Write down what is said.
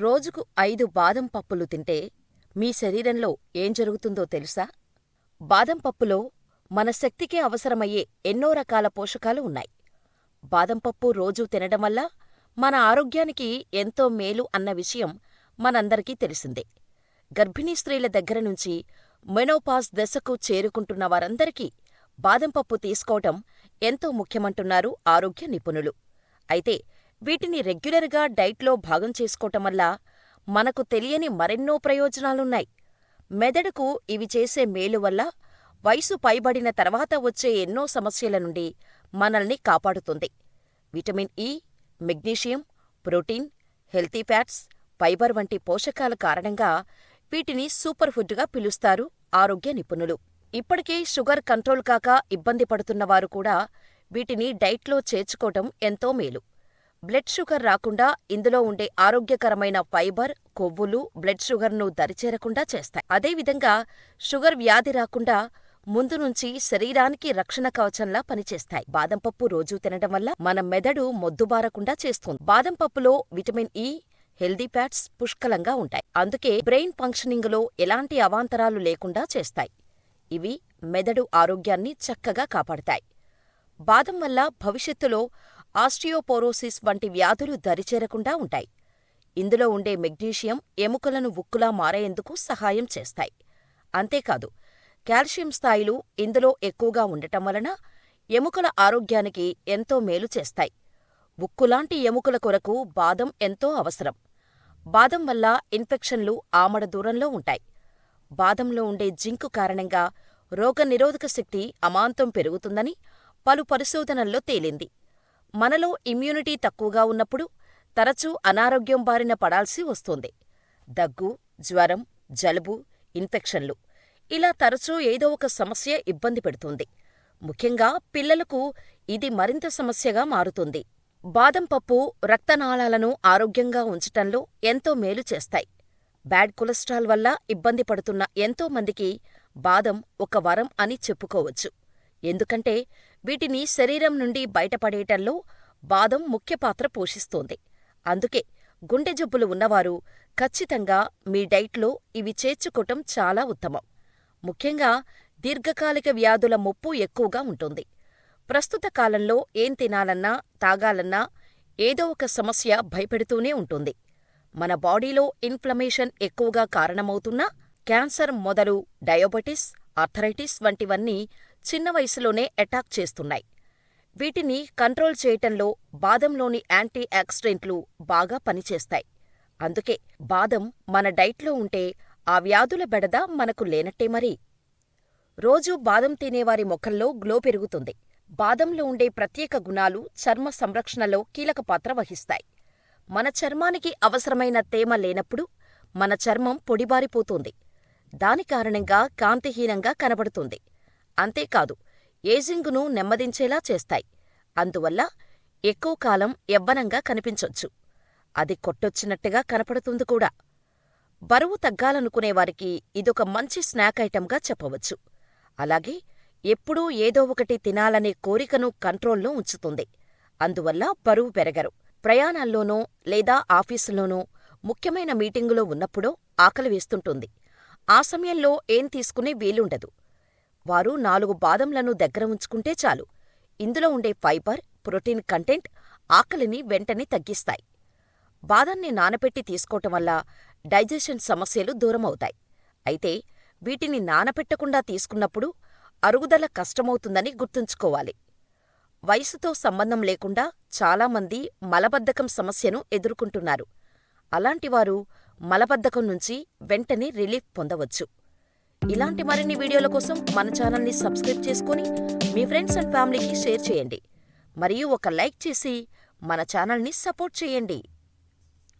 రోజుకు ఐదు బాదం పప్పులు తింటే మీ శరీరంలో ఏం జరుగుతుందో తెలుసా? బాదం పప్పులో మన శక్తికి అవసరమయ్యే ఎన్నో రకాల పోషకాలు ఉన్నాయి. బాదం పప్పు రోజూ తినడం వల్ల మన ఆరోగ్యానికి ఎంతో మేలు అన్న విషయం మనందరికీ తెలిసిందే. గర్భిణీ స్త్రీల దగ్గర నుంచి మెనోపాజ్ దశకు చేరుకుంటున్న వారందరికీ బాదం పప్పు తీసుకోవటం ఎంతో ముఖ్యమంటున్నారు ఆరోగ్య నిపుణులు. అయితే వీటిని రెగ్యులర్గా డైట్లో భాగం చేసుకోవటం వల్ల మనకు తెలియని మరెన్నో ప్రయోజనాలున్నాయి. మెదడుకు ఇవి చేసే మేలు వల్ల వయసు పైబడిన తర్వాత వచ్చే ఎన్నో సమస్యల నుండి మనల్ని కాపాడుతుంది. Vitamin E, magnesium, protein, healthy fats, fibre వంటి పోషకాల కారణంగా వీటిని సూపర్ ఫుడ్గా పిలుస్తారు ఆరోగ్య నిపుణులు. ఇప్పటికే షుగర్ కంట్రోల్ కాక ఇబ్బంది పడుతున్నవారు కూడా వీటిని డైట్లో చేర్చుకోవటం ఎంతో మేలు. బ్లడ్ షుగర్ రాకుండా ఇందులో ఉండే ఆరోగ్యకరమైన ఫైబర్, కొవ్వులు బ్లడ్ షుగర్ను దరిచేరకుండా చేస్తాయి. అదేవిధంగా షుగర్ వ్యాధి రాకుండా ముందు నుంచి శరీరానికి రక్షణ కవచంలా పనిచేస్తాయి. బాదం పప్పు రోజూ తినడం వల్ల మన మెదడు మొద్దుబారకుండా చేస్తుంది. బాదం పప్పులో విటమిన్ ఇ, హెల్దీ ఫ్యాట్స్ పుష్కలంగా ఉంటాయి. అందుకే బ్రెయిన్ ఫంక్షనింగులో ఎలాంటి అవాంతరాలు లేకుండా చేస్తాయి. ఇవి మెదడు ఆరోగ్యాన్ని చక్కగా కాపాడతాయి. బాదం వల్ల భవిష్యత్తులో ఆస్టియోపోరోసిస్ వంటి వ్యాధులు దరిచేరకుండా ఉంటాయి. ఇందులో ఉండే మెగ్నీషియం ఎముకలను ఉక్కులా మారేందుకు సహాయం చేస్తాయి. అంతేకాదు కాల్షియం స్థాయిలు ఇందులో ఎక్కువగా ఉండటం వలన ఎముకల ఆరోగ్యానికి ఎంతో మేలు చేస్తాయి. ఉక్కులాంటి ఎముకల కొరకు బాదం ఎంతో అవసరం. బాదం వల్ల ఇన్ఫెక్షన్లు ఆమడ దూరంలో ఉంటాయి. బాదంలో ఉండే జింకు కారణంగా రోగనిరోధక శక్తి అమాంతం పెరుగుతుందని పలు పరిశోధనల్లో తేలింది. మనలో ఇమ్యూనిటీ తక్కువగా ఉన్నప్పుడు తరచూ అనారోగ్యం బారిన పడాల్సి వస్తుంది. దగ్గు, జ్వరం, జలుబు, ఇన్ఫెక్షన్లు ఇలా తరచూ ఏదో ఒక సమస్య ఇబ్బంది పెడుతుంది. ముఖ్యంగా పిల్లలకు ఇది మరింత సమస్యగా మారుతుంది. బాదం పప్పు రక్తనాళాలను ఆరోగ్యంగా ఉంచటంలో ఎంతో మేలు చేస్తాయి. బ్యాడ్ కొలెస్ట్రాల్ వల్ల ఇబ్బంది పడుతున్న ఎంతో మందికి బాదం ఒక వరం అని చెప్పుకోవచ్చు. ఎందుకంటే వీటిని శరీరం నుండి బయటపడేయటంలో బాదం ముఖ్య పాత్ర పోషిస్తోంది. అందుకే గుండె జబ్బులు ఉన్నవారు ఖచ్చితంగా మీ డైట్లో ఇవి చేర్చుకోవటం చాలా ఉత్తమం. ముఖ్యంగా దీర్ఘకాలిక వ్యాధుల ముప్పు ఎక్కువగా ఉంటుంది. ప్రస్తుత కాలంలో ఏం తినాలన్నా, తాగాలన్నా ఏదో ఒక సమస్య భయపెడుతూనే ఉంటుంది. మన బాడీలో ఇన్ఫ్లమేషన్ ఎక్కువగా కారణమవుతున్నా క్యాన్సర్ మొదలు డయాబెటిస్, ఆర్థరైటిస్ వంటివన్నీ చిన్న వయసులోనే ఎటాక్ చేస్తున్నాయి. వీటిని కంట్రోల్ చేయటంలో బాదంలోని యాంటీ ఆక్సిడెంట్లు బాగా పనిచేస్తాయి. అందుకే బాదం మన డైట్లో ఉంటే ఆ వ్యాధుల బెడద మనకు లేనట్టే మరి. రోజూ బాదం తినేవారి ముఖంలో గ్లో పెరుగుతుంది. బాదంలో ఉండే ప్రత్యేక గుణాలు చర్మ సంరక్షణలో కీలక పాత్ర వహిస్తాయి. మన చర్మానికి అవసరమైన తేమ లేనప్పుడు మన చర్మం పొడిబారిపోతుంది. దాని కారణంగా కాంతిహీనంగా కనబడుతుంది. అంతేకాదు ఏజింగును నెమ్మదించేలా చేస్తాయి. అందువల్ల ఎక్కువ కాలం యవ్వనంగా కనిపించొచ్చు. అది కొట్టొచ్చినట్టుగా కనపడుతుంది కూడా. బరువు తగ్గాలనుకునేవారికి ఇదొక మంచి స్నాక్ ఐటెంగా చెప్పవచ్చు. అలాగే ఎప్పుడూ ఏదో ఒకటి తినాలనే కోరికను కంట్రోల్లో ఉంచుతుంది. అందువల్ల బరువు పెరగరు. ప్రయాణాల్లోనో లేదా ఆఫీసులోనో ముఖ్యమైన మీటింగులో ఉన్నప్పుడో ఆకలి వేస్తుంటుంది. ఆ సమయంలో ఏం తీసుకునే వీలుండదు. వారు నాలుగు బాదంలను దగ్గర ఉంచుకుంటే చాలు. ఇందులో ఉండే ఫైబర్, ప్రోటీన్ కంటెంట్ ఆకలిని వెంటనే తగ్గిస్తాయి. బాదాన్ని నానపెట్టి తీసుకోవటం వల్ల డైజెషన్ సమస్యలు దూరమవుతాయి. అయితే వీటిని నానపెట్టకుండా తీసుకున్నప్పుడు అరుగుదల కష్టమవుతుందని గుర్తుంచుకోవాలి. వయసుతో సంబంధం లేకుండా చాలామంది మలబద్ధకం సమస్యను ఎదుర్కొంటున్నారు. అలాంటివారు మలబద్ధకం నుంచి వెంటనే రిలీఫ్ పొందవచ్చు. ఇలాంటి మరిన్ని వీడియోల కోసం మన ఛానల్ని సబ్స్క్రైబ్ చేసుకుని మీ ఫ్రెండ్స్ అండ్ ఫ్యామిలీకి షేర్ చేయండి. మరియు ఒక లైక్ చేసి మన ఛానల్ని సపోర్ట్ చేయండి.